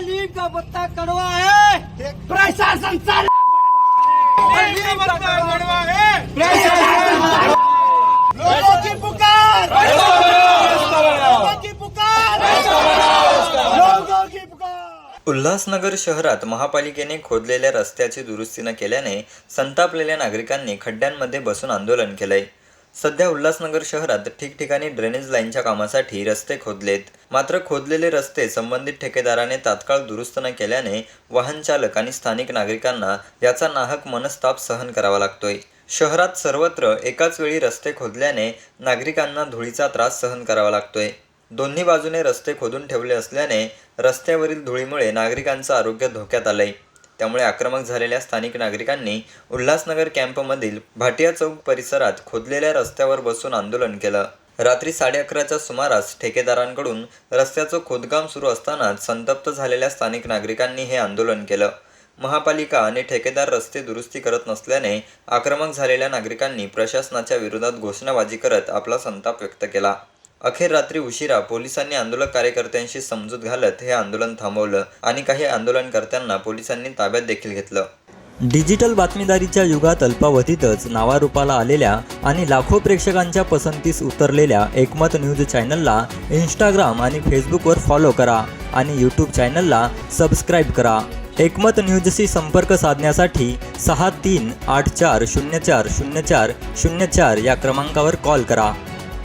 लीम का पत्ता कड़वा है? प्रशासन सर उल्हासनगर शहरात महापालिकेने खोदलेल्या रस्त्याची दुरुस्ती न केल्याने संतापलेल्या नागरिकांनी खड्ड्यांमध्ये बसून आंदोलन केलंय. सध्या उल्हासनगर शहरात ठिकठिकाणी ड्रेनेज लाईनच्या कामासाठी रस्ते खोदलेत. मात्र खोदलेले रस्ते संबंधित ठेकेदाराने तात्काळ दुरुस्त न केल्याने वाहन चालक आणि स्थानिक नागरिकांना याचा नाहक मनस्ताप सहन करावा लागतोय. शहरात सर्वत्र एकाच वेळी रस्ते खोदल्याने नागरिकांना धुळीचा त्रास सहन करावा लागतोय. दोन्ही बाजूने रस्ते खोदून ठेवले असल्याने रस्त्यावरील धुळीमुळे नागरिकांचं आरोग्य धोक्यात आलंय. त्यामुळे आक्रमक झालेल्या स्थानिक नागरिकांनी उल्हासनगर कॅम्पमधील भाटिया चौक परिसरात खोदलेल्या रस्त्यावर बसून आंदोलन केलं. रात्री साडे अकराच्या सुमारास ठेकेदारांकडून रस्त्याचं खोदकाम सुरू असतानाच संतप्त झालेल्या स्थानिक नागरिकांनी हे आंदोलन केलं. महापालिका आणि ठेकेदार रस्ते दुरुस्ती करत नसल्याने आक्रमक झालेल्या नागरिकांनी प्रशासनाच्या विरोधात घोषणाबाजी करत आपला संताप व्यक्त केला. अखेर रात्री उशिरा पोलिसांनी आंदोलक कार्यकर्त्यांशी समजूत घालत हे आंदोलन थांबवलं आणि काही आंदोलनकर्त्यांना पोलिसांनी ताब्यात देखील घेतलं. डिजिटल बातमीदारीच्या युगात अल्पावधीतच नावारूपाला आलेल्या आणि लाखो प्रेक्षकांच्या पसंतीस उतरलेल्या एकमत न्यूज चॅनलला इंस्टाग्राम आणि फेसबुकवर फॉलो करा आणि यूट्यूब चॅनलला सबस्क्राईब करा. एकमत न्यूजशी संपर्क साधण्यासाठी सहा तीन आठ चार शून्य चार शून्य चार शून्य चार या क्रमांकावर कॉल करा.